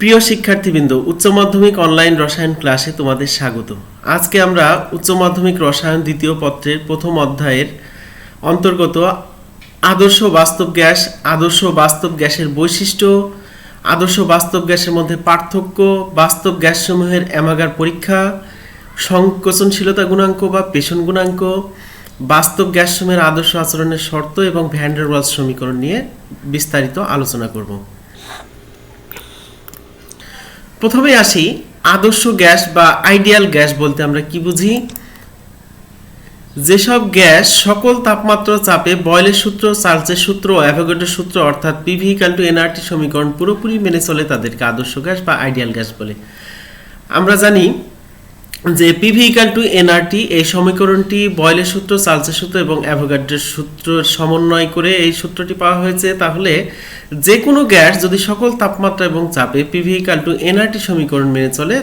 প্রিয় শিক্ষার্থীবৃন্দ, উচ্চ মাধ্যমিক অনলাইন রসায়ন ক্লাসে তোমাদের স্বাগত আজকে আমরা উচ্চ মাধ্যমিক রসায়ন দ্বিতীয় পত্রের প্রথম অধ্যায়ের অন্তর্গত আদর্শ বাস্তব গ্যাস, আদর্শ বাস্তব গ্যাসের বৈশিষ্ট্য, আদর্শ বাস্তব গ্যাসের মধ্যে পার্থক্য, বাস্তব গ্যাসসমূহের অ্যামাগার পরীক্ষা, সংকোচনশীলতা গুণাঙ্ক বা পেশন গুণাঙ্ক, বাস্তব গ্যাসসমূহের আদর্শ আচরণের শর্ত এবং ভ্যান্ডারওয়ালস সমীকরণ নিয়ে বিস্তারিত আলোচনা করব। প্রথমে আসি, আদর্শ গ্যাস বা আইডিয়াল গ্যাস বলতে আমরা কি বুঝি? যেসব গ্যাস সকল তাপমাত্রা চাপে বয়লের সূত্র চার্লসের সূত্র অ্যাভোগেটের সূত্র অর্থাৎ পিভি কান্টু এনআরটি সমীকরণ পুরোপুরি মেনে চলে তাদেরকে আদর্শ গ্যাস বা আইডিয়াল গ্যাস বলে। আমরা জানি যে পিভি ইকাল টু এনআরটি এই সমীকরণটি বয়লের সূত্র চার্লসের সূত্র এবং অ্যাভোগাড্রের সূত্র সমন্বয় করে এই সূত্রটি পাওয়া হয়েছে। তাহলে যে কোনো গ্যাস যদি সকল তাপমাত্রা এবং চাপে পিভি ইকাল টু এনআরটি সমীকরণ মেনে চলে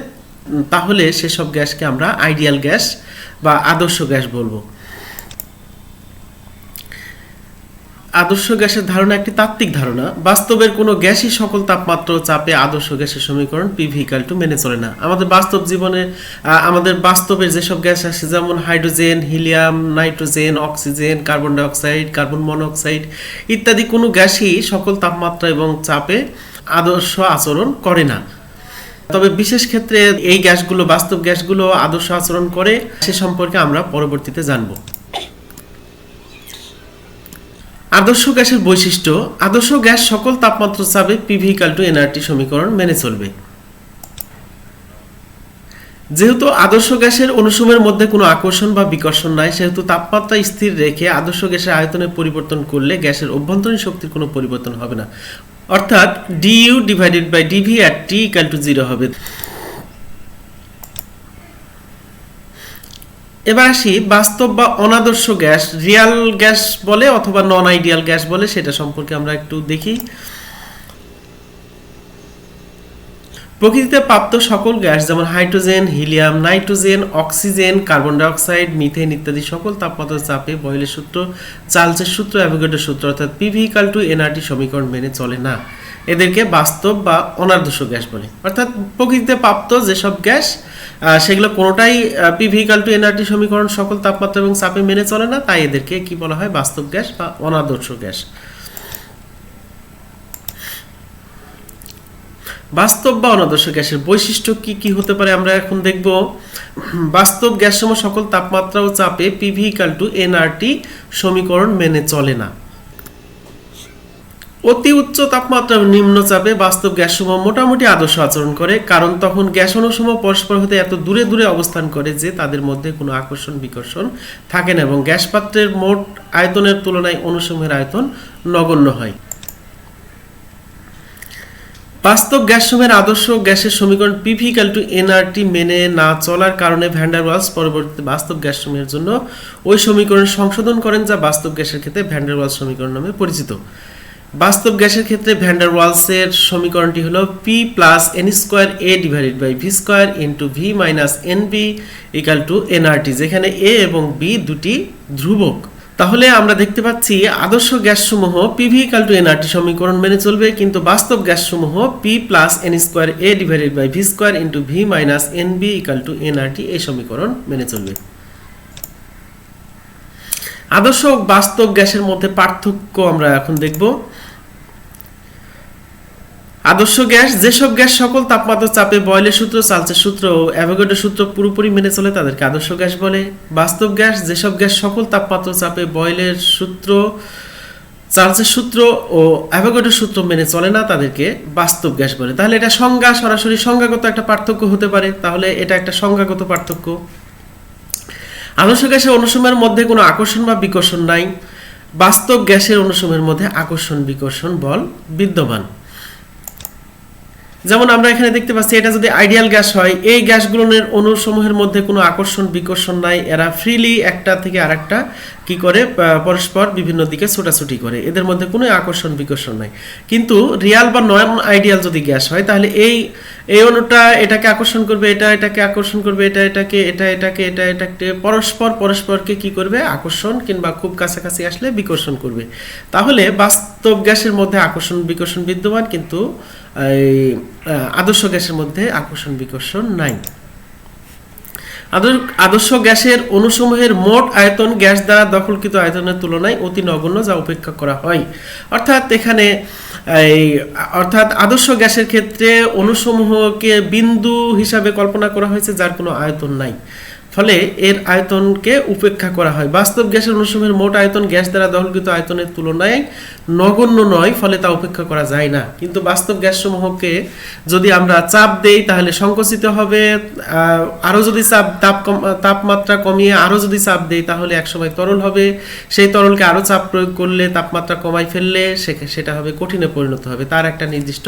তাহলে সেসব গ্যাসকে আমরা আইডিয়াল গ্যাস বা আদর্শ গ্যাস বলব। আদর্শ গ্যাসের ধারণা একটি তাত্ত্বিক ধারণা। বাস্তবের কোনো গ্যাসই সকল তাপমাত্রা ও চাপে আদর্শ গ্যাসের সমীকরণ পিভিকাল টু মেনে চলে না। আমাদের বাস্তব জীবনে আমাদের বাস্তবের যেসব গ্যাস আছে যেমন hydrogen, helium, nitrogen, oxygen, carbon dioxide, carbon monoxide ইত্যাদি কোনো গ্যাসই সকল তাপমাত্রা এবং চাপে আদর্শ আচরণ করে না। তবে বিশেষ ক্ষেত্রে এই গ্যাসগুলো বাস্তব গ্যাসগুলো আদর্শ আচরণ করে, সে সম্পর্কে আমরা পরবর্তীতে জানব। আদর্শ গ্যাসের বৈশিষ্ট্য, আদর্শ গ্যাস সকল তাপমাত্রা চাপে পিভি ইকাল টু এনআরটি সমীকরণ মেনে চলবে। যেহেতু আদর্শ গ্যাসের অনুসমের মধ্যে কোনো আকর্ষণ বা বিকর্ষণ নাই, সেহেতু তাপমাত্রা স্থির রেখে আদর্শ গ্যাসের আয়তনে পরিবর্তন করলে গ্যাসের অভ্যন্তরীণ শক্তির কোনো পরিবর্তন হবে না। অর্থাৎ D U divided by D V equal to zero হবে। এবার আসি বাস্তব বা অনাদর্শ গ্যাস রিয়াল গ্যাস বলে অথবা নন আইডিয়াল গ্যাস বলে সেটা সম্পর্কে আমরা একটু দেখি। প্রকৃতিতে প্রাপ্ত সকল গ্যাস যেমন hydrogen, helium, nitrogen, oxygen, carbon dioxide, methane ইত্যাদি সকল তাপমাত্রা চাপে বয়লের সূত্র, চার্লসের সূত্র অ্যাভোগাড্রোর সূত্র অর্থাৎ পিভি ইকাল টু এনআরটি সমীকরণ মেনে চলে না। এদেরকে বাস্তব বা অনাদর্শ গ্যাস বলে। অর্থাৎ প্রকৃতিতে প্রাপ্ত যেসব গ্যাস সেগুলো কোনোটাই পিভি ইকাল টু এনআরটি সমীকরণ, সকল তাপমাত্রা এবং চাপে মেনে চলে না, তাই এদেরকে কি বলা হয়, বাস্তব গ্যাস বা অনাদর্শ গ্যাস। বাস্তব বা অনাদর্শ গ্যাসের বৈশিষ্ট্য কি কি হতে পারে, আমরা এখন দেখব। বাস্তব গ্যাস সকল তাপমাত্রা ও চাপে পিভি ইকাল টু এনআরটি সমীকরণ মেনে চলে না। অতি উচ্চ তাপমাত্রা নিম্ন চাপে বাস্তব গ্যাসসমূহ মোটামুটি আদর্শ আচরণ করে, কারণ তখন গ্যাস অনুসমূহ পরস্পর হতে এত দূরে দূরে অবস্থান করে যে তাদের মধ্যে কোনো আকর্ষণ বিকর্ষণ থাকে না এবং গ্যাস পাত্রের মোট আয়তনের তুলনায় অনুসমূহের আয়তন নগণ্য হয়। বাস্তব গ্যাসসমূহের আদর্শ গ্যাসের সমীকরণ পিভিক্যাল টু এনআরটি মেনে না চলার কারণে ভ্যান্ডারওয়ালস পরবর্তীতে বাস্তব গ্যাসসমূহের জন্য ওই সমীকরণ সংশোধন করেন যা বাস্তব গ্যাসের ক্ষেত্রে ভ্যান্ডারওয়ালস সমীকরণ নামে পরিচিত। বাস্তব গ্যাসের ক্ষেত্রে ভ্যান্ডার ওয়ালসের সমীকরণটি হলো P plus N square A divided by V square into V minus N B equal to NRT যেখানে এ এবং বি দুটি ধ্রুবক। তাহলে আমরা দেখতে পাচ্ছি আদর্শ গ্যাসসমূহ পিভি ইকাল টু এনআরটি সমীকরণ মেনে চলবে, কিন্তু বাস্তব গ্যাসসমূহ P plus N square A divided by V square into V minus N B equal to NRT এই সমীকরণ মেনে চলবে। আদর্শ বাস্তব গ্যাসের মধ্যে পার্থক্য আমরা এখন দেখব। আদর্শ গ্যাস, যেসব গ্যাস সকল তাপমাত্রা চাপে বয়লের সূত্র চার্লসের সূত্র ও অ্যাভোগাড্রোর সূত্র পুরোপুরি মেনে চলে তাদেরকে আদর্শ গ্যাস বলে। বাস্তব গ্যাস, যেসব গ্যাস সকল তাপমাত্রা চাপে বয়লের সূত্র চার্লসের সূত্র ও অ্যাভোগাড্রোর সূত্র মেনে চলে না তাদেরকে বাস্তব গ্যাস বলে। তাহলে এটা সংজ্ঞা, সরাসরি সংজ্ঞাগত একটা পার্থক্য হতে পারে। তাহলে এটা একটা সংজ্ঞাগত পার্থক্য। আদর্শ গ্যাসের অনুসমের মধ্যে কোনো আকর্ষণ বা বিকর্ষণ নাই। বাস্তব গ্যাসের অনুসমের মধ্যে আকর্ষণ বিকর্ষণ বল বিদ্যমান। যেমন আমরা এখানে দেখতে পাচ্ছি, এটা যদি আইডিয়াল গ্যাস হয়, এই গ্যাসগুলোর অণুসমূহের মধ্যে কোনো আকর্ষণ, বিকর্ষণ নাই। এরা ফ্রিলি একটা থেকে আরেকটা কি করে পরস্পর বিভিন্ন দিকে ছোটাছুটি করে। এদের মধ্যে কোনো আকর্ষণ, বিকর্ষণ নাই। কিন্তু রিয়াল বা নন আইডিয়াল যদি গ্যাস হয়, তাহলে এই এই অণুটা এটাকে আকর্ষণ করবে, এটা এটাকে আকর্ষণ করবে, এটা এটাকে এটা এটাকে এটা এটাকে, পরস্পর, পরস্পরকে কি করবে? আকর্ষণ কিংবা খুব কাছাকাছি আসলে বিকর্ষণ করবে। তাহলে বাস্তব গ্যাসের মধ্যে আকর্ষণ, বিকর্ষণ বিদ্যমান, কিন্তু এই আদর্শ গ্যাসের মধ্যে আকর্ষণ বিকর্ষণ নাই। আদর- আদর্শ গ্যাসের অণুসমূহের মোট আয়তন গ্যাস দ্বারা দখলকৃত আয়তনের তুলনায় অতি নগণ্য যা উপেক্ষা করা হয়। অর্থাৎ এখানে এই, অর্থাৎ আদর্শ গ্যাসের ক্ষেত্রে অণুসমূহকে বিন্দু হিসাবে কল্পনা করা হয়েছে যার কোনো আয়তন নাই। ফলে এর আয়তনকে উপেক্ষা করা হয়। বাস্তব গ্যাসের অণুসমূহের মোট আয়তন গ্যাস দ্বারা দখলকৃত আয়তনের তুলনায় নগণ্য নয়, ফলে তা উপেক্ষা করা যায় না। কিন্তু বাস্তব গ্যাসসমূহকে যদি আমরা চাপ দেই, তাহলে সংকুচিত হবে। আরও যদি চাপ, তাপ তাপমাত্রা কমিয়ে আরও যদি চাপ দেই, তাহলে একসময় তরল হবে। সেই তরলকে আরও চাপ প্রয়োগ করলে তাপমাত্রা কমাই ফেললে সেটা হবে কঠিনে পরিণত হবে। তার একটা নির্দিষ্ট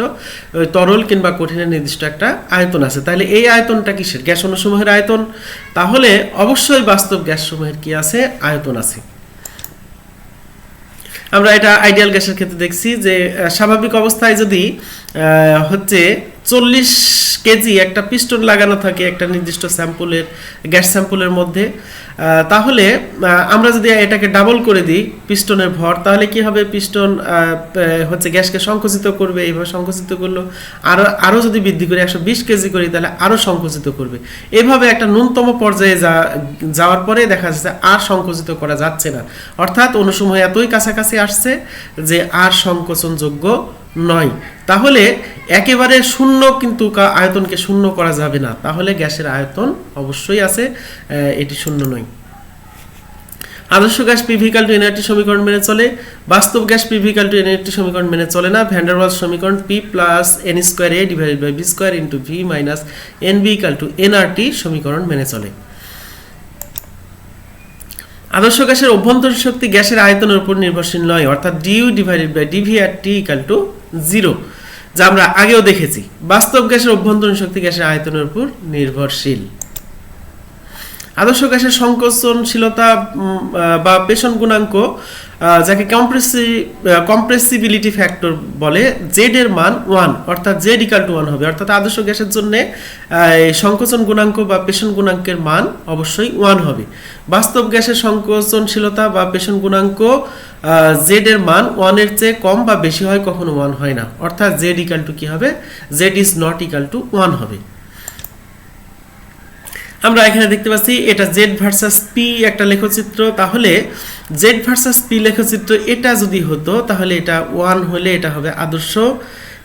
তরল কিংবা কঠিনের নির্দিষ্ট একটা আয়তন আছে। তাহলে এই আয়তনটা কিসের? গ্যাস অনুসমূহের আয়তন। তাহলে অবশ্যই বাস্তব গ্যাসসমূহের কি আছে? আয়তন আছে। আমরা এটা আইডিয়াল গ্যাসের ক্ষেত্রে দেখছি যে স্বাভাবিক অবস্থায় যদি হচ্ছে চল্লিশ কেজি একটা পিস্টন লাগানো থাকে একটা নির্দিষ্ট স্যাম্পলের, গ্যাস স্যাম্পলের মধ্যে। তাহলে আমরা যদি এটাকে ডাবল করে দিই পিস্টনের ভর, তাহলে কি হবে? পিস্টন হচ্ছে গ্যাসকে সংকুচিত করবে। এইভাবে সংকুচিত করল। আরও আরও যদি বৃদ্ধি করে একশো বিশ কেজি করি, তাহলে আরও সংকুচিত করবে। এভাবে একটা ন্যূনতম পর্যায়ে যা, যাওয়ার পরে দেখা যাচ্ছে আর সংকুচিত করা যাচ্ছে না। অর্থাৎ অনুসময় এতই কাছাকাছি আসছে যে আর সংকোচনযোগ্য নয়। তাহলে একেবারে শূন্য কিন্তু আয়তনকে শূন্য করা যাবে না। তাহলে গ্যাসের আয়তন অবশ্যই আছে এটি শূন্য নয়। আদর্শ গ্যাস পিভিকাল টু এনআরটি সমীকরণ মেনে চলে। বাস্তব গ্যাস পিভিকাল টু এনআরটি সমীকরণ মেনে চলে না। ভ্যান্ডারওয়াল সমীকরণ P plus N square A divided by B square into V minus N B equal to NRT সমীকরণ মেনে চলে। আদর্শ গ্যাসের অভ্যন্তরীণ শক্তি গ্যাসের আয়তনের উপর নির্ভরশীল নয়, অর্থাৎ ডিউ ডিভাইডেড বাই ডিভি আর টি ইকাল টু জিরো যা আমরা আগেও দেখেছি। বাস্তব গ্যাসের অভ্যন্তরীণ শক্তি গ্যাসের আয়তনের উপর নির্ভরশীল। আদর্শ গ্যাসের সংকোচনশীলতা বা পেশন গুণাঙ্ক যাকে কম্প্রেসি কম্প্রেসিবিলিটি ফ্যাক্টর বলে জেড এর মান ওয়ান অর্থাৎ জেড ইকাল টু ওয়ান হবে। অর্থাৎ আদর্শ গ্যাসের জন্য সংকোচন গুণাঙ্ক বা পেশন গুণাঙ্কের মান অবশ্যই ওয়ান হবে। বাস্তব গ্যাসের সংকোচনশীলতা বা পেশন গুণাঙ্ক জেড এর মান ওয়ানের চেয়ে কম বা বেশি হয় কখনো ওয়ান হয় না। অর্থাৎ জেড ইকাল টু কি হবে? Z is not equal to one হবে। আমরা এখানে দেখতে পাচ্ছি, এটা জেড ভার্সাস পি একটা লেখচিত্র। তাহলে জেড ভার্সাস পি লেখচিত্র এটা যদি হতো, তাহলে এটা ওয়ান হলে এটা হবে আদর্শ।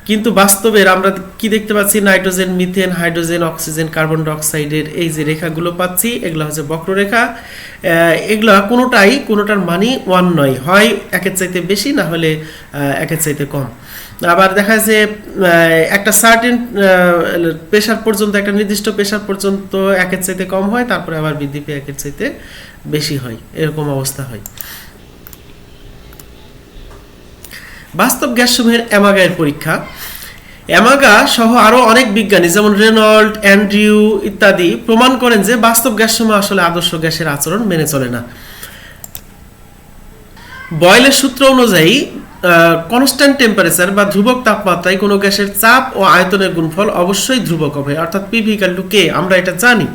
কিন্তু বাস্তবের আমরা কি দেখতে পাচ্ছি? Nitrogen, methane, hydrogen, oxygen, carbon ডাইঅক্সাইডের এই যে রেখাগুলো পাচ্ছি, এগুলো হচ্ছে বক্ররেখা। এগুলো কোনোটাই, কোনোটার মানই ওয়ান নয়। হয় একের চাইতে বেশি, না হলে একের চাইতে কম। আবার দেখা যাচ্ছে আহ, একটা সার্টেন প্রেশার পর্যন্ত একটা নির্দিষ্ট প্রেশার পর্যন্ত একের চাইতে কম হয় তারপরে আবার বৃদ্ধি পেয়ে একের চাইতে বেশি হয়। এরকম অবস্থা হয়। বাস্তব গ্যাসসমূহের অ্যামাগায়ের পরীক্ষা। অ্যামাগা সহ আরও অনেক বিজ্ঞানী যেমন রেনল্ড অ্যান্ড্রিউ ইত্যাদি প্রমাণ করেন যে বাস্তব গ্যাসসমূহ আসলে আদর্শ গ্যাসের আচরণ মেনে চলে না। বয়েলের সূত্র অনুযায়ী কনস্ট্যান্ট টেম্পারেচার বা ধ্রুবক তাপমাত্রায় কোনো গ্যাসের চাপ ও আয়তনের গুণফল অবশ্যই ধ্রুবক হবে। অর্থাৎ পিভি ইকাল কে আমরা এটা জানি।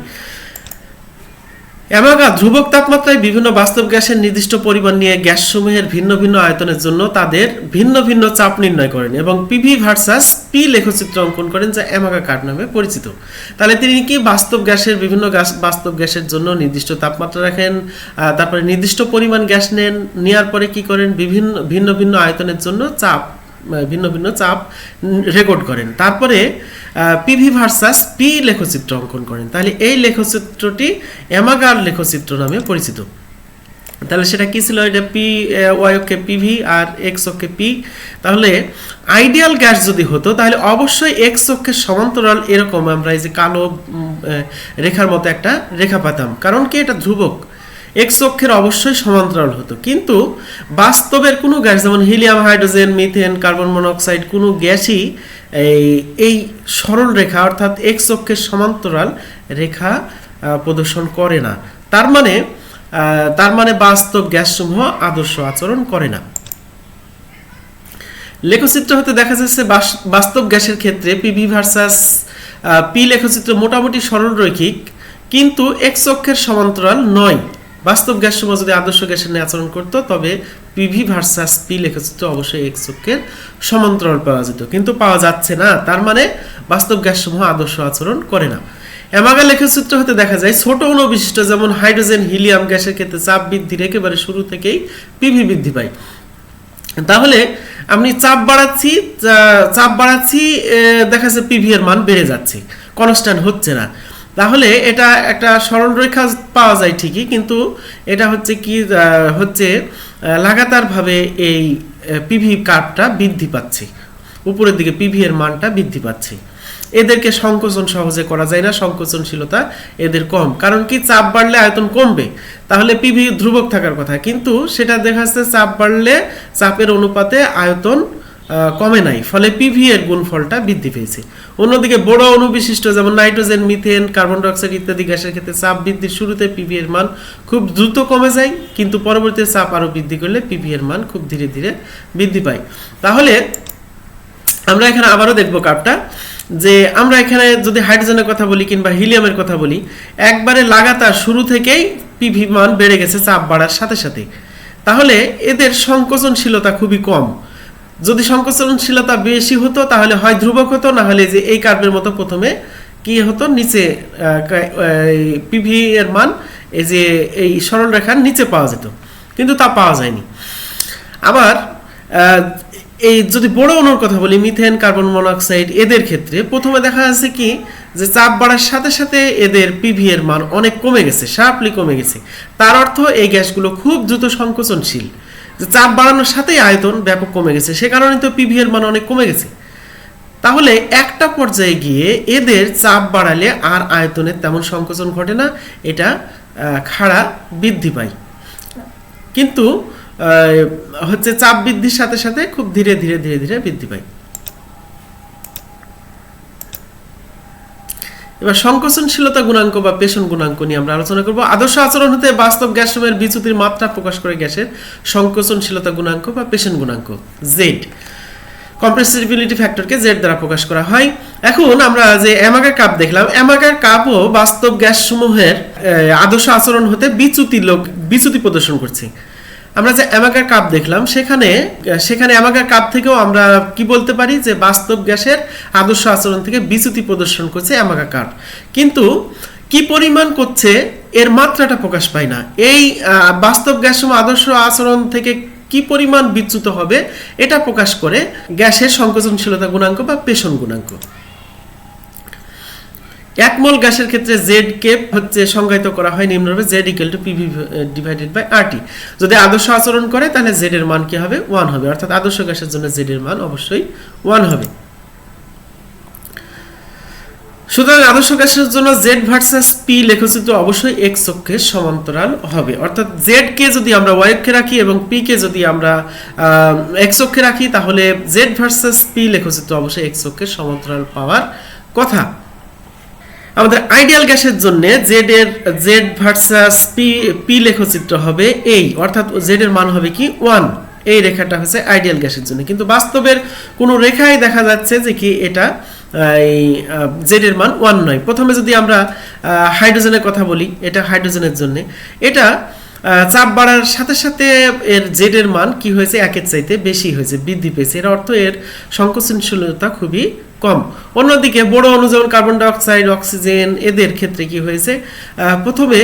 অ্যামাগা ধ্রুবক তাপমাত্রায় বিভিন্ন বাস্তব গ্যাসের নির্দিষ্ট পরিমাণ নিয়ে গ্যাসসমূহের ভিন্ন ভিন্ন আয়তনের জন্য তাদের ভিন্ন ভিন্ন চাপ নির্ণয় করেন এবং পিভি ভার্সাস পি লেখচিত্র অঙ্কন করেন যা অ্যামাগা কার্ড নামে পরিচিত। তাহলে তিনি কি বাস্তব গ্যাসের বিভিন্ন গ্যাস বাস্তব গ্যাসের জন্য নির্দিষ্ট তাপমাত্রা রাখেন তারপরে নির্দিষ্ট পরিমাণ গ্যাস নেন নেওয়ার পরে কি করেন? বিভিন্ন ভিন্ন ভিন্ন আয়তনের জন্য চাপ ভিন্ন ভিন্ন চাপ রেকর্ড করেন। তারপরে পিভি ভার্সাস পি লেখচিত্র অঙ্কন করেন। তাহলে এই লেখচিত্রটি অ্যামাগার লেখচিত্র নামে পরিচিত। তাহলে সেটা কী ছিল? এটা পি ওয়াই অক্ষে পিভি আর এক্স অক্ষে পি। তাহলে আইডিয়াল গ্যাস যদি হতো, তাহলে অবশ্যই এক্স অক্ষের সমান্তরাল এরকম আমরা এই যে কালো রেখার মতো একটা রেখা পাতাম। কারণ কি? এটা ধ্রুবক। এক্স অক্ষের অবশ্যই সমান্তরাল হতো। কিন্তু বাস্তবের কোনো গ্যাস, যেমন helium, hydrogen, methane, carbon monoxide, কোনো গ্যাসই এই এই সরল রেখা, অর্থাৎ এক্স অক্ষের সমান্তরাল রেখা প্রদর্শন করে না। তার মানে তার মানে বাস্তব গ্যাসসমূহ আদর্শ আচরণ করে না। লেখচিত্র হতে দেখা যাচ্ছে বাস- বাস্তব গ্যাসের ক্ষেত্রে পিভি ভার্সাস পি লেখচিত্র মোটামুটি সরল রৈখিক কিন্তু এক্স অক্ষের সমান্তরাল নয়। বাস্তব গ্যাস সমূহ যদি আদর্শ গ্যাসের নিয়ে আচরণ করতো, তবে পিভি ভার্সাস পি লেখচিত্র অবশ্যই এক্স অক্ষের সমান্তরাল পাওয়া যেত। কিন্তু পাওয়া যাচ্ছে না। তার মানে বাস্তব গ্যাসসমূহ আদর্শ আচরণ করে না। অ্যামাগা লেখচিত্র হতে দেখা যায়, ছোট অণু বিশিষ্ট যেমন হাইড্রোজেন, হিলিয়াম গ্যাসের ক্ষেত্রে চাপ বৃদ্ধির একেবারে শুরু থেকেই পিভি বৃদ্ধি পায়। তাহলে আমি চাপ বাড়াচ্ছি চাপ বাড়াচ্ছি দেখা যাচ্ছে পিভি এর মান বেড়ে যাচ্ছে। কনস্ট্যান্ট হচ্ছে না। তাহলে এটা একটা সরল রেখা পাওয়া যায় ঠিকই, কিন্তু এটা হচ্ছে কি হচ্ছে লাগাতারভাবে এই পিভি কার্ভটা বৃদ্ধি পাচ্ছে। উপরের দিকে পিভি এর মানটা বৃদ্ধি পাচ্ছে। এদেরকে সংকোচন সহজে করা যায় না, সংকোচনশীলতা এদের কম। কারণ কি, চাপ বাড়লে আয়তন কমবে, তাহলে পিভি ধ্রুবক থাকার কথা। কিন্তু সেটা দেখা যাচ্ছে চাপ বাড়লে চাপের অনুপাতে আয়তন কমে নাই। ফলে পিভি এর গুণফলটা বৃদ্ধি পেয়েছে। অন্যদিকে বড় অণুবিশিষ্ট যেমন নাইট্রোজেন, মিথেন, কার্বন ডাইঅক্সাইড ইত্যাদি গ্যাসের ক্ষেত্রে চাপ বৃদ্ধির শুরুতে পিভি এর মান খুব দ্রুত কমে যায়, কিন্তু পরবর্তীতে চাপ আরও বৃদ্ধি করলে পিভি এর মান খুব ধীরে ধীরে বৃদ্ধি পায়। তাহলে আমরা এখানে আবারও দেখব কাপটা, যে আমরা এখানে যদি হাইড্রোজেনের কথা বলি কিংবা হিলিয়ামের কথা বলি, একবারে লাগাতার শুরু থেকেই পিভি মান বেড়ে গেছে চাপ বাড়ার সাথে সাথে। তাহলে এদের সংকোচনশীলতা খুবই কম। যদি সংকোচনশীলতা বেশি হতো, তাহলে হয় ধ্রুবক হতো, না হলে যে এই কার্ভের মতো প্রথমে কি হতো? নিচে পিভি এর মান, এই যে এই সরল রেখার নিচে পাওয়া যেত। কিন্তু তা পাওয়া যায়নি। আবার এই যদি বড় অণুর কথা বলি, মিথেন, কার্বন মনোক্সাইড, এদের ক্ষেত্রে প্রথমে দেখা যাচ্ছে কি যে চাপ বাড়ার সাথে সাথে এদের পিভি এর মান অনেক কমে গেছে শার্পলি কমে গেছে। তার অর্থ এই গ্যাসগুলো খুব দ্রুত সংকোচনশীল। যে চাপ বাড়ানোর সাথেই আয়তন ব্যাপক কমে গেছে, সে কারণে তো পিভি এর মান অনেক কমে গেছে। তাহলে একটা পর্যায়ে গিয়ে এদের চাপ বাড়ালে আর আয়তনের তেমন সংকোচন ঘটে না, এটা খাড়া বৃদ্ধি পায়। কিন্তু হচ্ছে চাপ বৃদ্ধির সাথে সাথে খুব ধীরে ধীরে ধীরে ধীরে বৃদ্ধি পায়। এবার সংকোচনশীলতা গুণাঙ্ক বা পেশন গুণাঙ্ক নিয়ে আমরা আলোচনা করব। আদর্শ আচরণ হতে বাস্তব গ্যাস সময়ের বিচ্যুতির মাত্রা প্রকাশ করে গ্যাসের সংকোচনশীলতা গুণাঙ্ক বা পেশন গুণাঙ্ক জেড কম্প্রেসিবিলিটি ফ্যাক্টরকে জেড দ্বারা প্রকাশ করা হয়। এখন আমরা যে অ্যামাগার কাপ দেখলাম, অ্যামাগার কাপও বাস্তব গ্যাস সমূহের আদর্শ আচরণ হতে বিচ্যুতি লোক, বিচ্যুতি প্রদর্শন করছে। আমরা যে অ্যামাগার কাপ দেখলাম, সেখানে সেখানে অ্যামাগার কাপ থেকেও আমরা কি বলতে পারি? যে বাস্তব গ্যাসের আদর্শ আচরণ থেকে বিচ্যুতি প্রদর্শন করছে অ্যামাগার কাপ। কিন্তু কি পরিমাণ করছে, এর মাত্রাটা প্রকাশ পায় না। এই বাস্তব গ্যাস আদর্শ আচরণ থেকে কি পরিমাণ বিচ্যুত হবে, এটা প্রকাশ করে গ্যাসের সংকোচনশীলতা গুণাঙ্ক বা পেশন গুণাঙ্ক। এক মোল গ্যাসের ক্ষেত্রে জেড কে হচ্ছে সংজ্ঞায়িত করা হয় নিম্নরূপে Z equal to PV divided by RT যদি আদর্শ আচরণ করে, তাহলে জেড এর মান কি হবে? ওয়ান হবে। অর্থাৎ আদর্শ গ্যাসের জন্য জেড এর মান অবশ্যই ওয়ান হবে। সুতরাং আদর্শ গ্যাসের জন্য জেড ভার্সাস পি লেখচিত্র অবশ্যই এক্স অক্ষের সমান্তরাল হবে। অর্থাৎ জেড কে যদি আমরা ওয়াই অক্ষে রাখি এবং পি কে যদি আমরা এক্স অক্ষে রাখি, তাহলে জেড ভার্সাস পি লেখচিত্র অবশ্যই এক্স অক্ষের সমান্তরাল পাওয়ার কথা। আমাদের আইডিয়াল গ্যাসের জন্য জেড এর জেড ভার্সাস পি পি লেখচিত্র হবে এই অর্থাৎ জেড এর মান হবে কি ওয়ান এই রেখাটা হচ্ছে আইডিয়াল গ্যাসের জন্য। কিন্তু বাস্তবের কোনো রেখায় দেখা যাচ্ছে যে কি এটা এই জেড এর মান ওয়ান নয়। প্রথমে যদি আমরা হাইড্রোজেনের কথা বলি, এটা হাইড্রোজেনের জন্য। এটা চাপ বাড়ার সাথে সাথে এর জেড এর মান কি হয়েছে? একের চাইতে বেশি হয়েছে, বৃদ্ধি পেয়েছে। এর অর্থ এর সংকোচনশীলতা খুবই কম। অন্যদিকে বড় যেমন কার্বন ডাইঅক্সাইড, অক্সিজেন, এদের ক্ষেত্রে কি হয়েছে? প্রথমে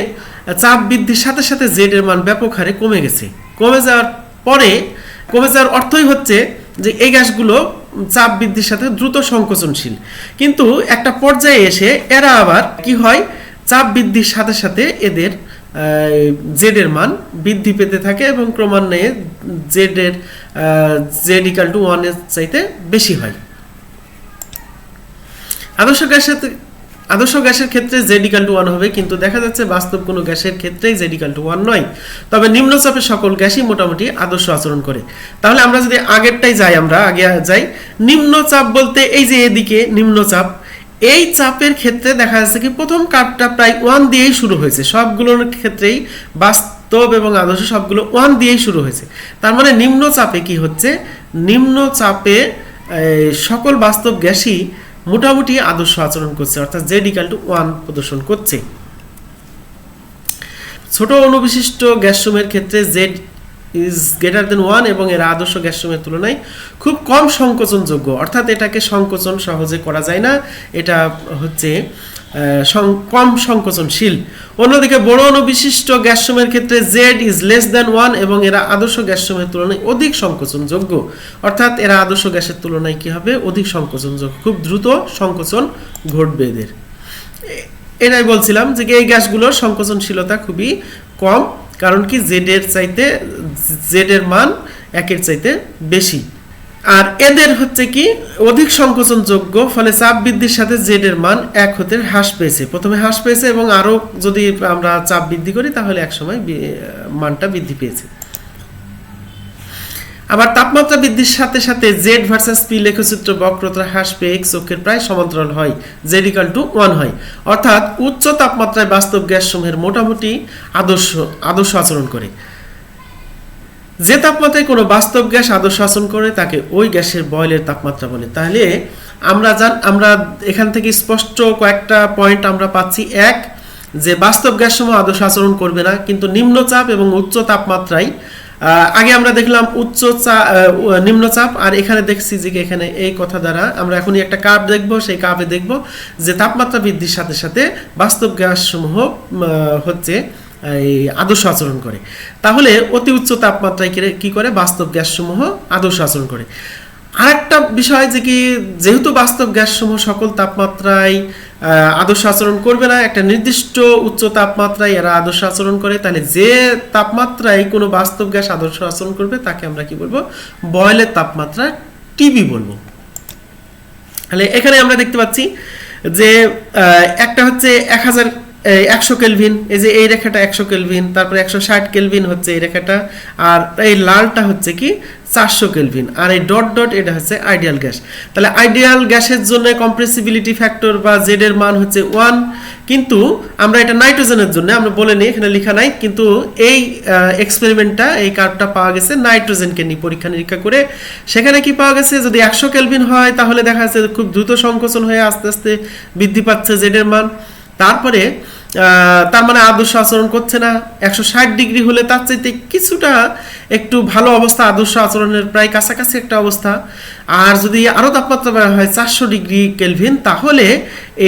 চাপ বৃদ্ধির সাথে সাথে জেডের মান ব্যাপক হারে কমে গেছে। কমে যাওয়ার পরে, কমে যাওয়ার অর্থই হচ্ছে যে এই গ্যাসগুলো চাপ বৃদ্ধির সাথে দ্রুত সংকোচনশীল। কিন্তু একটা পর্যায়ে এসে এরা আবার কি হয়? চাপ বৃদ্ধির সাথে সাথে এদের জেডের মান বৃদ্ধি পেতে থাকে এবং ক্রমান্বয়ে জেডের জেড ইকাল টু ওয়ানের চাইতে বেশি হয়। আদর্শ গ্যাসের আদর্শ গ্যাসের ক্ষেত্রে জেড ইকাল টু ওয়ান হবে, কিন্তু দেখা যাচ্ছে বাস্তব কোনো গ্যাসের ক্ষেত্রেই জেড ইকাল টু ওয়ান নয়। তবে নিম্নচাপের সকল গ্যাসই মোটামুটি আদর্শ আচরণ করে। তাহলে আমরা যদি আগেরটাই যাই আমরা, আগে যাই। নিম্নচাপ বলতে এই যে এদিকে নিম্নচাপ, এই চাপের ক্ষেত্রে দেখা যাচ্ছে কি প্রথম কাপটা প্রায় ওয়ান দিয়েই শুরু হয়েছে। সবগুলোর ক্ষেত্রেই বাস্তব এবং আদর্শ সবগুলো ওয়ান দিয়েই শুরু হয়েছে। তার মানে নিম্নচাপে কি হচ্ছে? নিম্নচাপে সকল বাস্তব গ্যাসই মোটামুটি আদর্শ আচরণ করছে, অর্থাৎ জেড ইকাল টু ওয়ান প্রদর্শন করছে। ছোট অনুবিশিষ্ট গ্যাস সমূহের ক্ষেত্রে Z is greater than one এবং এর আদর্শ গ্যাস সমূহের তুলনায় খুব কম সংকোচনযোগ্য। অর্থাৎ এটাকে সংকোচন সহজে করা যায় না। এটা হচ্ছে কম সংকোচনশীল। অন্যদিকে বড় অণু বিশিষ্ট গ্যাস সমূহের ক্ষেত্রে Z is less than one এবং এরা আদর্শ গ্যাস সমূহের তুলনায় অধিক সংকোচনযোগ্য। অর্থাৎ এরা আদর্শ গ্যাসের তুলনায় কি হবে? অধিক সংকোচনযোগ্য। খুব দ্রুত সংকোচন ঘটবে এদের। এটাই বলছিলাম যে এই গ্যাসগুলোর সংকোচনশীলতা খুবই কম। কারণ কি জেডের চাইতে জেডের মান একের চাইতে বেশি। আর এদের হচ্ছে কি, অধিক সংকোচনযোগ্য, ফলে চাপ বৃদ্ধির সাথে জেড এর মান এক হতে হ্রাস পেয়েছে। প্রথমে হ্রাস পেয়েছে এবং আরও যদি আমরা চাপ বৃদ্ধি করি, তাহলে একসময় মানটা বৃদ্ধি পেয়েছে। আবার তাপমাত্রা বৃদ্ধির সাথে সাথে জেড ভার্সাস পি লেখচিত্র বক্রতা হ্রাস পেয়ে এক্স অক্ষের প্রায় সমান্তরাল হয়, জেড ইকাল টু ওয়ান হয়। অর্থাৎ উচ্চ তাপমাত্রায় বাস্তব গ্যাস সমূহের মোটামুটি আদর্শ আদর্শ আচরণ করে। যে তাপমাত্রায় কোনো বাস্তব গ্যাস আদর্শ আচরণ করে তাকে ওই গ্যাসের বয়লের তাপমাত্রা বলে। তাহলে আমরা জান আমরা এখান থেকে স্পষ্ট কয়েকটা পয়েন্ট আমরা পাচ্ছি। এক যে বাস্তব গ্যাস সমূহ আদর্শ আচরণ করবে না কিন্তু নিম্নচাপ এবং উচ্চ তাপমাত্রায় আগে আমরা দেখলাম উচ্চ চা- আহ, নিম্নচাপ আর এখানে দেখছি যে এখানে এই কথা দ্বারা আমরা এখনই একটা কাপ দেখব সেই কাপে দেখব যে তাপমাত্রা বৃদ্ধির সাথে সাথে বাস্তব গ্যাস সমূহ হচ্ছে এই আদর্শ আচরণ করে। তাহলে অতি উচ্চ তাপমাত্রায় কি- করে? বাস্তব গ্যাসসমূহ আদর্শ আচরণ করে। আরেকটা বিষয় যে কি, যেহেতু বাস্তব গ্যাসসমূহ সকল তাপমাত্রায় আদর্শ আচরণ করবে না, একটা নির্দিষ্ট উচ্চ তাপমাত্রায় এরা আদর্শ আচরণ করে, তাহলে যে তাপমাত্রায় কোনো বাস্তব গ্যাস আদর্শ আচরণ করবে, তাকে আমরা কি বলব? বয়লের তাপমাত্রা, টিবি বলব। তাহলে এখানে আমরা দেখতে পাচ্ছি যে একটা হচ্ছে এক হাজার একশো কেলভিন এই যে এই রেখাটা একশো কেলভিন তারপরে একশো ষাট কেলভিন হচ্ছে এই রেখাটা, আর এই লালটা হচ্ছে কি চারশো কেলভিন আর এই ডট ডট এটা হচ্ছে আইডিয়াল গ্যাস তাহলে আইডিয়াল গ্যাসের জন্য কম্প্রেসিবিলিটি ফ্যাক্টর বা জেডের মান হচ্ছে ওয়ান কিন্তু আমরা এটা নাইট্রোজেনের জন্য, আমরা বলে নিই, এখানে লেখা নাই, কিন্তু এই এক্সপেরিমেন্টটা এই কার্ভটা পাওয়া গেছে নাইট্রোজেনকে নিয়ে পরীক্ষা নিরীক্ষা করে। সেখানে কি পাওয়া গেছে? যদি একশো কেলভিন হয়, তাহলে দেখা যাচ্ছে খুব দ্রুত সংকোচন হয়ে আস্তে আস্তে বৃদ্ধি পাচ্ছে জেডের মান। তারপরে তার মানে আদর্শ আচরণ করছে না। একশো ষাট ডিগ্রি হলে তার চাইতে কিছুটা একটু ভালো অবস্থা, আদর্শ আচরণের প্রায় কাছাকাছি একটা অবস্থা। আর যদি আরও তাপমাত্রা হয় চারশো ডিগ্রি কেলভিন, তাহলে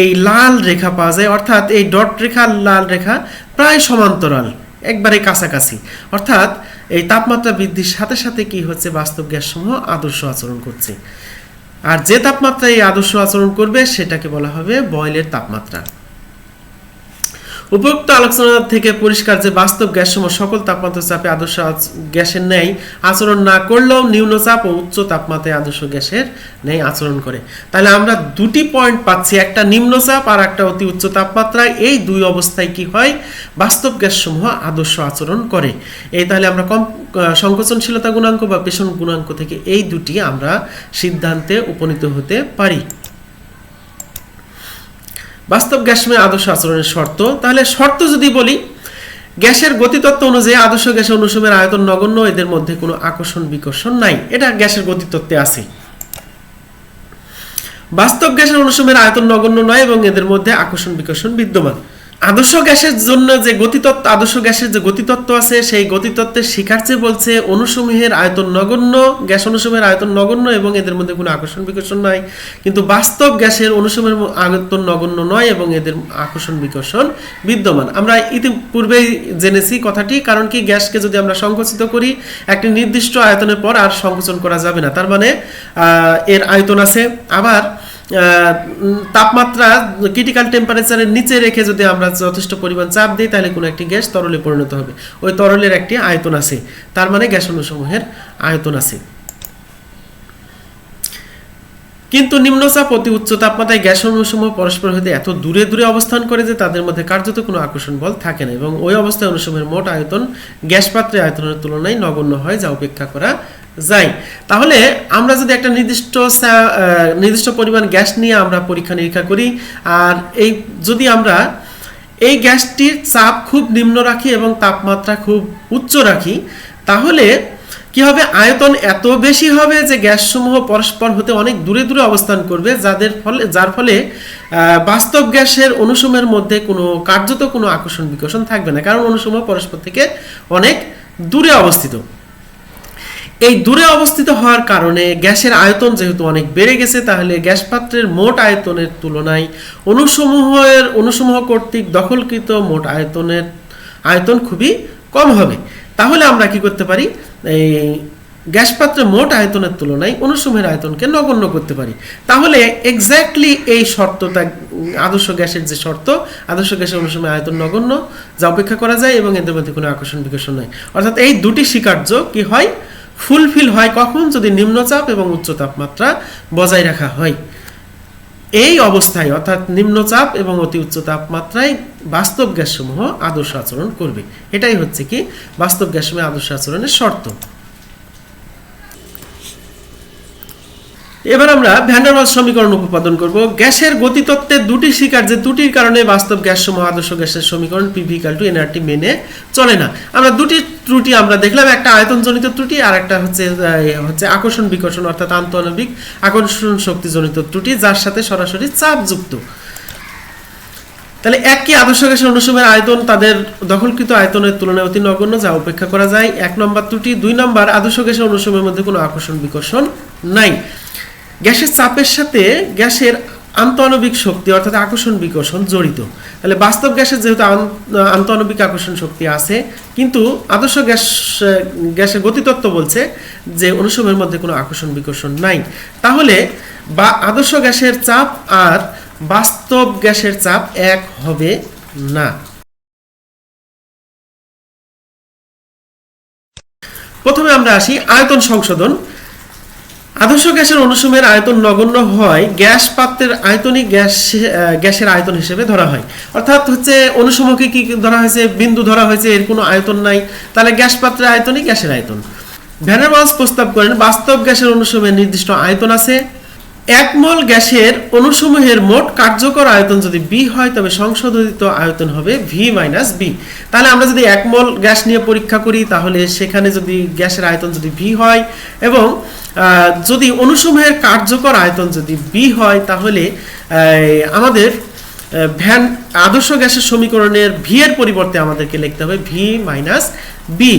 এই লাল রেখা পাওয়া যায়। অর্থাৎ এই ডট রেখা, লাল রেখা প্রায় সমান্তরাল, একবারে কাছাকাছি। অর্থাৎ এই তাপমাত্রা বৃদ্ধির সাথে সাথে কি হচ্ছে? বাস্তব গ্যাস সমূহ আদর্শ আচরণ করছে। আর যে তাপমাত্রায় এই আদর্শ আচরণ করবে, সেটাকে বলা হবে বয়লের তাপমাত্রা। উপরোক্ত আলোচনা থেকে পরিষ্কার যে বাস্তব গ্যাস সমূহ সকল তাপমাত্রা চাপে আদর্শ গ্যাসের ন্যায় আচরণ না করলেও নিম্নচাপ ও উচ্চ তাপমাত্রায় আদর্শ গ্যাসের ন্যায় আচরণ করে। তাহলে আমরা দুটি পয়েন্ট পাচ্ছি, একটা নিম্নচাপ আর একটা অতি উচ্চ তাপমাত্রায়। এই দুই অবস্থায় কি হয়? বাস্তব গ্যাস সমূহ আদর্শ আচরণ করে। এই তাহলে আমরা কম সংকোচনশীলতা গুণাঙ্ক বা পেষণ গুণাঙ্ক থেকে এই দুটি আমরা সিদ্ধান্তে উপনীত হতে পারি। বাস্তব গ্যাসময় আদর্শ আচরণের শর্ত। তাহলে শর্ত যদি বলি, গ্যাসের গতিতত্ত্ব অনুযায়ী আদর্শ গ্যাসের অনুসমের আয়তন নগণ্য, এদের মধ্যে কোনো আকর্ষণ বিকর্ষণ নাই। এটা গ্যাসের গতিতত্ত্বে আছে। বাস্তব গ্যাসের অনুসমের আয়তন নগণ্য নয় এবং এদের মধ্যে আকর্ষণ বিকর্ষণ বিদ্যমান। আদর্শ গ্যাসের জন্য যে গতিতত্ত্ব, আদর্শ গ্যাসের যে গতিতত্ত্ব আছে, সেই গতিতত্ত্বের শিকারচে বলছে অনুসমূহের আয়তন নগণ্য, গ্যাস অনুসমূহের আয়তন নগণ্য এবং এদের মধ্যে কোনো আকর্ষণ বিকর্ষণ নাই। কিন্তু বাস্তব গ্যাসের অনুসমূহের আয়তন নগণ্য নয় এবং এদের আকর্ষণ বিকর্ষণ বিদ্যমান। আমরা ইতিপূর্বেই জেনেছি কথাটি, কারণ কি গ্যাসকে যদি আমরা সংকুচিত করি, একটি নির্দিষ্ট আয়তনের পর আর সংকোচন করা যাবে না। তার মানে এর আয়তন আছে। আবার তাপমাত্রা ক্রিটিক্যাল টেম্পারেচারের নিচে রেখে যদি আমরা যথেষ্ট পরিমাণ চাপ দিই, তাহলে কোনো একটি গ্যাস তরলে পরিণত হবে। ওই তরলের একটি আয়তন আছে। তার মানে গ্যাস অণুসমূহের আয়তন আছে। কিন্তু নিম্নচাপ অতি উচ্চ তাপমাত্রায় গ্যাস অণুসমূহ পরস্পর হতে এত দূরে দূরে অবস্থান করে যে তাদের মধ্যে কার্যত কোনো আকর্ষণ বল থাকে না। এবং ওই অবস্থায় অণুসমূহের মোট আয়তন গ্যাস পাত্রের আয়তনের তুলনায় নগণ্য হয়, যা উপেক্ষা করা যায় তাহলে আমরা যদি একটা নির্দিষ্ট নির্দিষ্ট পরিমাণ গ্যাস নিয়ে আমরা পরীক্ষা নিরীক্ষা করি, আর এই যদি আমরা এই গ্যাসটির চাপ খুব নিম্ন রাখি এবং তাপমাত্রা খুব উচ্চ রাখি, তাহলে কি হবে? আয়তন এত বেশি হবে যে গ্যাসসমূহ পরস্পর হতে অনেক দূরে দূরে অবস্থান করবে, যাদের ফলে, যার ফলে বাস্তব গ্যাসের অনুসমূহের মধ্যে কোনো কার্যত কোনো আকর্ষণ বিকর্ষণ থাকবে না, কারণ অনুসমূহ পরস্পর থেকে অনেক দূরে অবস্থিত। এই দূরে অবস্থিত হওয়ার কারণে গ্যাসের আয়তন যেহেতু অনেক বেড়ে গেছে, তাহলে গ্যাস পাত্রের মোট আয়তনের তুলনায় অনুসমূহের, অনুসমূহ কর্তৃক দখলকৃত মোট আয়তনের আয়তন খুবই কম হবে। তাহলে আমরা কি করতে পারি? এই গ্যাস পাত্রের মোট আয়তনের তুলনায় অনুসমূহের আয়তনকে নগণ্য করতে পারি। তাহলে এক্স্যাক্টলি এই শর্তটা, আদর্শ গ্যাসের যে শর্ত, আদর্শ গ্যাসের অনুসময় আয়তন নগণ্য যা অপেক্ষা করা যায় এবং এদের মধ্যে কোনো আকর্ষণ বিকর্ষণ নাই। অর্থাৎ এই দুটি স্বীকার্য কি হয়? ফুলফিল হয় কখন? যদি নিম্নচাপ এবং উচ্চ তাপমাত্রা বজায় রাখা হয়। এই অবস্থায় অর্থাৎ নিম্নচাপ এবং অতি উচ্চ তাপমাত্রায় বাস্তব গ্যাসসমূহ আদর্শ আচরণ করবে। এটাই হচ্ছে কি? বাস্তব গ্যাসসমূহ আদর্শ আচরণের শর্ত। এবার আমরা ভ্যান্ডারওয়ালস সমীকরণ উপপাদন করব। গ্যাসের গতিতত্ত্বের দুটি শিকার যে দুটির কারণে বাস্তব গ্যাস সমূহ, আদর্শ গ্যাসের সমীকরণ পিভিকাল টু এনআরটি মেনে চলে না। আমরা দুটি ত্রুটি আমরা দেখলাম, একটা আয়তনজনিত ত্রুটি আর একটা হচ্ছে হচ্ছে আকর্ষণ বিকর্ষণ অর্থাৎ আন্তঃনবিক আকর্ষণ শক্তিজনিত ত্রুটি, যার সাথে সরাসরি চাপ যুক্ত। তাহলে একই আদর্শ গ্যাসের অনুসমের আয়তন? তাদের দখলকৃত আয়তনের তুলনায় অতি নগণ্য, যা উপেক্ষা করা যায়। এক নম্বর ত্রুটি। দুই নম্বর, আদর্শ গ্যাসের অনুসমের মধ্যে কোনো আকর্ষণ বিকর্ষণ নাই। গ্যাসের চাপের সাথে গ্যাসের আন্তঃআণবিক শক্তি, অর্থাৎ আকর্ষণ বিকর্ষণ জড়িত। তাহলে বাস্তব গ্যাসের যেহেতু আন- আন্তঃআণবিক আকর্ষণ শক্তি আছে, কিন্তু আদর্শ গ্যাস, গ্যাসের গতিতত্ত্ব বলছে যে অনুসমের মধ্যে কোনো আকর্ষণ বিকর্ষণ নাই। তাহলে বা, আদর্শ গ্যাসের চাপ আর বাস্তব গ্যাসের চাপ এক হবে না। প্রথমে আমরা আসি আয়তন সংশোধন। আদর্শ গ্যাসের অনুসমের আয়তন নগণ্য হয় গ্যাস পাত্রের আয়তনই গ্যাস গ্যাসের আয়তন হিসেবে ধরা হয়। অর্থাৎ হচ্ছে অনুসমকে কি ধরা হয়েছে? বিন্দু ধরা হয়েছে, এর কোনো আয়তন নাই। তাহলে গ্যাস পাত্রের আয়তনই গ্যাসের আয়তন। ভ্যানারবাস প্রস্তাব করেন, বাস্তব গ্যাসের অনুসমের নির্দিষ্ট আয়তন আছে। এক মোল গ্যাসের অনুসমূহের মোট কার্যকর আয়তন যদি বি হয়, তবে সংশোধিত আয়তন হবে ভি মাইনাস বি তাহলে আমরা যদি এক মোল গ্যাস নিয়ে পরীক্ষা করি, তাহলে সেখানে যদি গ্যাসের আয়তন যদি ভি হয় এবং যদি অনুসমূহের কার্যকর আয়তন যদি বি হয়, তাহলে আমাদের ভ্যান আদর্শ গ্যাসের সমীকরণের ভি এর পরিবর্তে আমাদেরকে লিখতে হবে ভি মাইনাস বি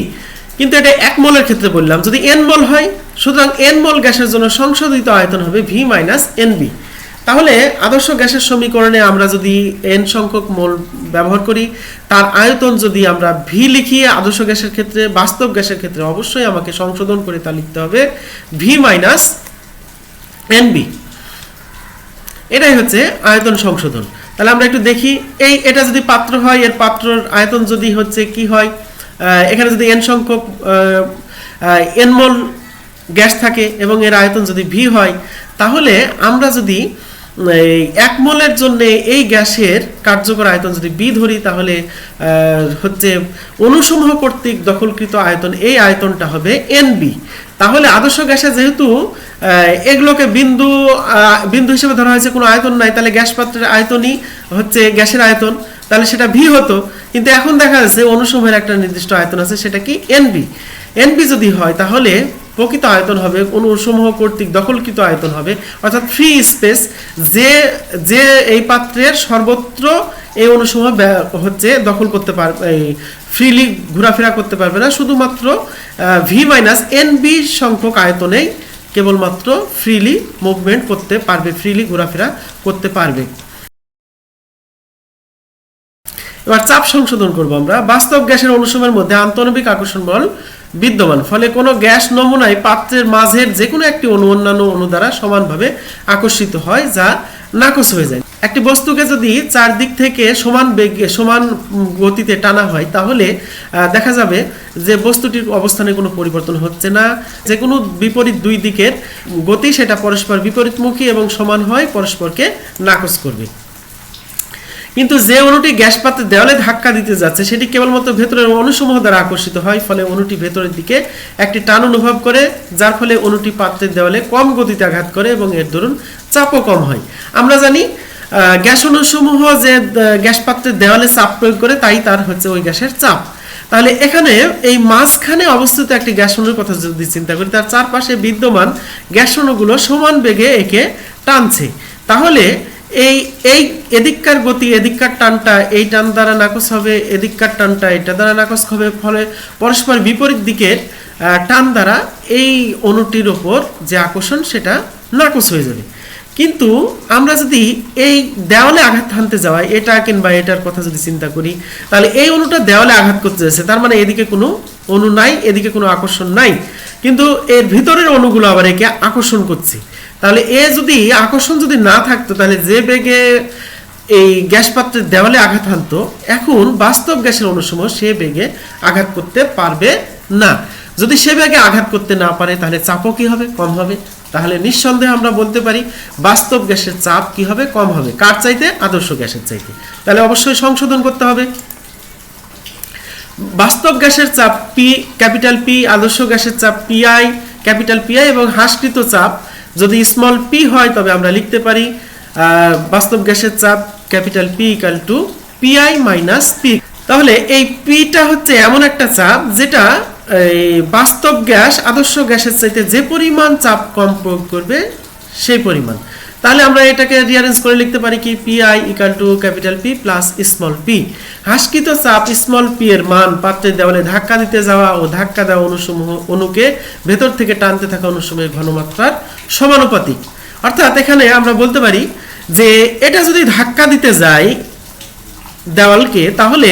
কিন্তু এটা এক মোলের ক্ষেত্রে বললাম, যদি এন মোল হয় সুতরাং এন মোল গ্যাসের জন্য সংশোধিত আয়তন হবে ভি মাইনাস এন বি তাহলে আদর্শ গ্যাসের সমীকরণে আমরা যদি এন সংখ্যক মোল ব্যবহার করি, তার আয়তন যদি আমরা ভি লিখি আদর্শ গ্যাসের ক্ষেত্রে, বাস্তব গ্যাসের ক্ষেত্রে অবশ্যই আমাকে সংশোধন করে তা লিখতে হবে ভি মাইনাস এন বি এটাই হচ্ছে আয়তন সংশোধন। তাহলে আমরা একটু দেখি, এই এটা যদি পাত্র হয়, এর পাত্রর আয়তন যদি হচ্ছে কি হয়? এখানে যদি এন সংখ্যক এন মোল গ্যাস থাকে এবং এর আয়তন যদি ভি হয়, তাহলে আমরা যদি এক মোলের জন্য এই গ্যাসের কার্যকর আয়তন যদি বি ধরি, তাহলে হচ্ছে অনুসমূহ কর্তৃক দখলকৃত আয়তন এই আয়তনটা হবে এন বি তাহলে আদর্শ গ্যাসে যেহেতু এগুলোকে বিন্দু বিন্দু হিসেবে ধরা হয়েছে, কোনো আয়তন নাই, তাহলে গ্যাস পাত্রের আয়তনই হচ্ছে গ্যাসের আয়তন। তাহলে সেটা ভি হতো। কিন্তু এখন দেখা যাচ্ছে অনুসমূহের একটা নির্দিষ্ট আয়তন আছে, সেটা কি এনবি এনবি যদি হয়, তাহলে প্রকৃত আয়তন হবে, অনুসমূহ কর্তৃক দখলকৃত আয়তন হবে। অর্থাৎ ফ্রি স্পেস যে যে এই পাত্রের সর্বত্র এই অনুসমূহ হচ্ছে দখল করতে পারবে এই ফ্রিলি ঘোরাফেরা করতে পারবে না। শুধুমাত্র ভি মাইনাস এন বি সংখ্যক আয়তনেই কেবলমাত্র ফ্রিলি মুভমেন্ট করতে পারবে ফ্রিলি ঘোরাফেরা করতে পারবে। এবার চাপ সংশোধন করব আমরা। বাস্তব গ্যাসের অনুসমের মধ্যে আন্তঃনবিক আকর্ষণ বল বিদ্যমান। ফলে কোনো গ্যাস নমুনায় পাত্রের মাঝের যে কোনো একটি অণু অন্যান্য অণু দ্বারা সমানভাবে আকর্ষিত হয়, যা নাকচ হয়ে যায়। একটি বস্তুকে যদি চারদিক থেকে সমান বেগে, সমান গতিতে টানা হয়, তাহলে দেখা যাবে যে বস্তুটির অবস্থানে কোনো পরিবর্তন হচ্ছে না। যে কোনো বিপরীত দুই দিকের গতি সেটা পরস্পর বিপরীতমুখী এবং সমান হয়, পরস্পরকে নাকচ করবে। কিন্তু যে অণুটি গ্যাস পাত্রের দেওয়ালে ধাক্কা দিতে যাচ্ছে, সেটি কেবলমাত্র ভেতরের অণুসমূহ দ্বারা আকর্ষিত হয়, ফলে অণুটি ভেতরের দিকে একটি টান অনুভব করে, যার ফলে অণুটি পাত্রের দেওয়ালে কম গতিতে আঘাত করে এবং এর দরুন চাপও কম হয়। আমরা জানি গ্যাস অণুসমূহ যে গ্যাস পাত্রের দেওয়ালে চাপ প্রয়োগ করে, তাই তার হচ্ছে ওই গ্যাসের চাপ। তাহলে এখানে এই মাঝখানে অবস্থিত একটি গ্যাস অণুর কথা যদি চিন্তা করি, তার চারপাশে বিদ্যমান গ্যাস অণুগুলো সমান বেগে একে টানছে। তাহলে এই এই এদিককার গতি, এদিককার টানটা, এই টান দ্বারা নাকচ হবে, এদিককার টানটা, এটা দ্বারা নাকচ হবে, ফলে পরস্পর বিপরীত দিকের টান দ্বারা এই অণুটির ওপর যে আকর্ষণ, সেটা নাকচ হয়ে যাবে। কিন্তু আমরা যদি এই দেওয়ালে আঘাত হানতে যাওয়াই এটা কিংবা এটার কথা যদি চিন্তা করি, তাহলে এই অণুটা দেওয়ালে আঘাত করতে যাচ্ছে। তার মানে এদিকে কোনো অণু নাই, এদিকে কোনো আকর্ষণ নাই। কিন্তু এর ভিতরের অণুগুলো আবার একে আকর্ষণ করছে। তাহলে এ যদি, আকর্ষণ যদি না থাকতো, তাহলে যে বেগে এই গ্যাস পাত্রের দেওয়ালে আঘাত হানতো, এখন বাস্তব গ্যাসের অনুসময় সে বেগে আঘাত করতে পারবে না। যদি সে বেগে আঘাত করতে না পারে, তাহলে চাপও কি হবে? কম হবে। তাহলে নিঃসন্দেহে আমরা বলতে পারি, বাস্তব গ্যাসের চাপ কি হবে? কম হবে। কার চাইতে? আদর্শ গ্যাসের চাইতে। তাহলে অবশ্যই সংশোধন করতে হবে। বাস্তব গ্যাসের চাপ পি ক্যাপিটাল পি আদর্শ গ্যাসের চাপ পিআই ক্যাপিটাল পিআই এবং হ্রাসকৃত চাপ যদি স্মল পি হয়, তবে আমরা লিখতে পারি বাস্তব গ্যাসের চাপ capital P equal to PI minus P তাহলে এই পিটা হচ্ছে এমন একটা চাপ যেটা, এই বাস্তব গ্যাস আদর্শ গ্যাসের চাইতে যে পরিমাণ চাপ কম প্রয়োগ করবে, সেই পরিমাণ। তাহলে আমরা এটাকে রিয়ারেঞ্জ করে লিখতে পারি কি? P I equal to capital P plus small P হাসকিত চাপ স্মল পি এর মান পাত্রের দেওয়ালে ধাক্কা দিতে যাওয়া ও ধাক্কা দেওয়া অনুসমূহ অনুকে ভেতর থেকে টানতে থাকা অনুসমূহের ঘনমাত্রার সমানুপাতিক। অর্থাৎ এখানে আমরা বলতে পারি যে এটা যদি ধাক্কা দিতে যায় দেওয়ালকে, তাহলে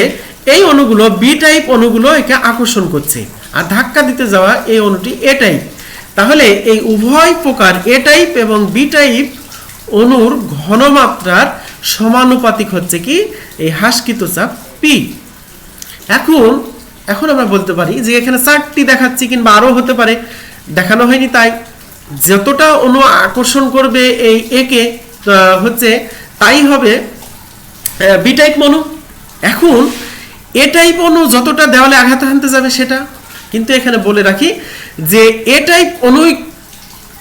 এই অণুগুলো বি টাইপ অণুগুলো একে আকর্ষণ করছে। আর ধাক্কা দিতে যাওয়া এই অণুটি এ টাইপ তাহলে এই উভয় প্রকার এ টাইপ এবং বি টাইপ অণুর ঘনমাত্রার সমানুপাতিক হচ্ছে কি? এই হ্রাসকৃত চাপ পি এখন এখন আমরা বলতে পারি যে এখানে চারটি দেখাচ্ছি কিংবা আরও হতে পারে। দেখানো হয়নি তাই। যতটা অণু আকর্ষণ করবে এই একে হচ্ছে, তাই হবে বি টাইপ মনু এখন এ টাইপ অণু যতটা দেওয়ালে আঘাত হানতে যাবে সেটা। কিন্তু এখানে বলে রাখি যে এ টাইপ অণুই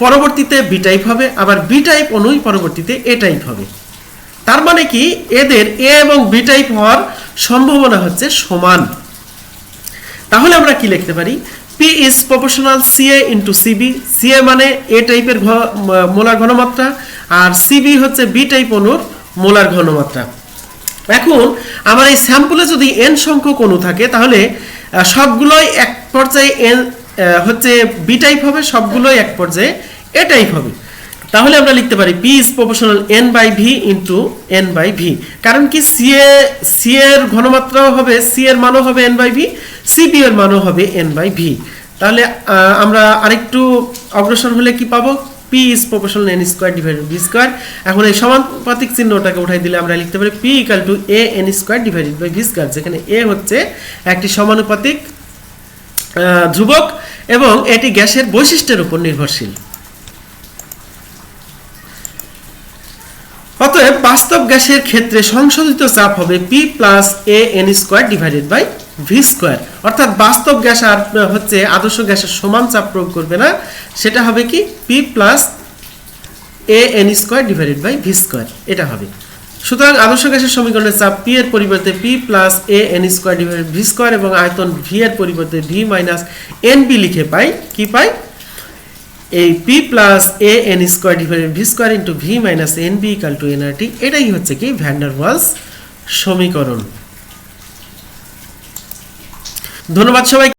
পরবর্তীতে বি টাইপ হবে, আবার বি টাইপ অণুই পরবর্তীতে এ টাইপ হবে। তার মানে কি? এদের এ এবং বি টাইপ হওয়ার সম্ভাবনা হচ্ছে সমান। তাহলে আমরা কি লিখতে পারি? P is proportional CA into CB CA মানে এ টাইপের মোলার ঘনমাত্রা, আর সিবি হচ্ছে বি টাইপ অণুর মোলার ঘনমাত্রা। এখন আমার এই স্যাম্পলে যদি এন সংখ্যক অণু থাকে, তাহলে সবগুলোই এক পর্যায়ে এন হচ্ছে বি টাইপ হবে সবগুলোই এক পর্যায়ে এ টাইপ হবে। তাহলে আমরা লিখতে পারি P is proportional N by V into N by V কারণ কি সি এ সি এর ঘনমাত্রাও হবে সি এর মানও হবে এন বাই ভি সিপি এর মানও হবে এন বাই ভি তাহলে আমরা আরেকটু অগ্রসর হলে কি পাবো? P is proportional N square divided B square এখন এই সমানুপাতিক চিহ্নটাকে উঠাই দিলে আমরা লিখতে পারি P equal to A N square divided by V square যেখানে এ হচ্ছে একটি সমানুপাতিক ধ্রুবক এবং এটি গ্যাসের বৈশিষ্ট্যের উপর নির্ভরশীল। অতএব বাস্তব গ্যাসের ক্ষেত্রে সংশোধিত চাপ হবে P plus A N square divided by V square অর্থাৎ বাস্তব গ্যাস আর হচ্ছে আদর্শ গ্যাসের সমান চাপ প্রয়োগ করবে না। সেটা হবে কি P plus A N square divided by V square এটা হবে। সুতরাং আদর্শ গ্যাসের সমীকরণের চাপ পি এর পরিবর্তে P plus A N square divided V square এবং আয়তন ভি এর পরিবর্তে ভি মাইনাস এন বি লিখে পাই, কি পাই? এই P plus A N square divided V square into V minus N B equal to NRT এটাই হচ্ছে কি ভ্যান্ডার ওয়ালস সমীকরণ। ধন্যবাদ সবাই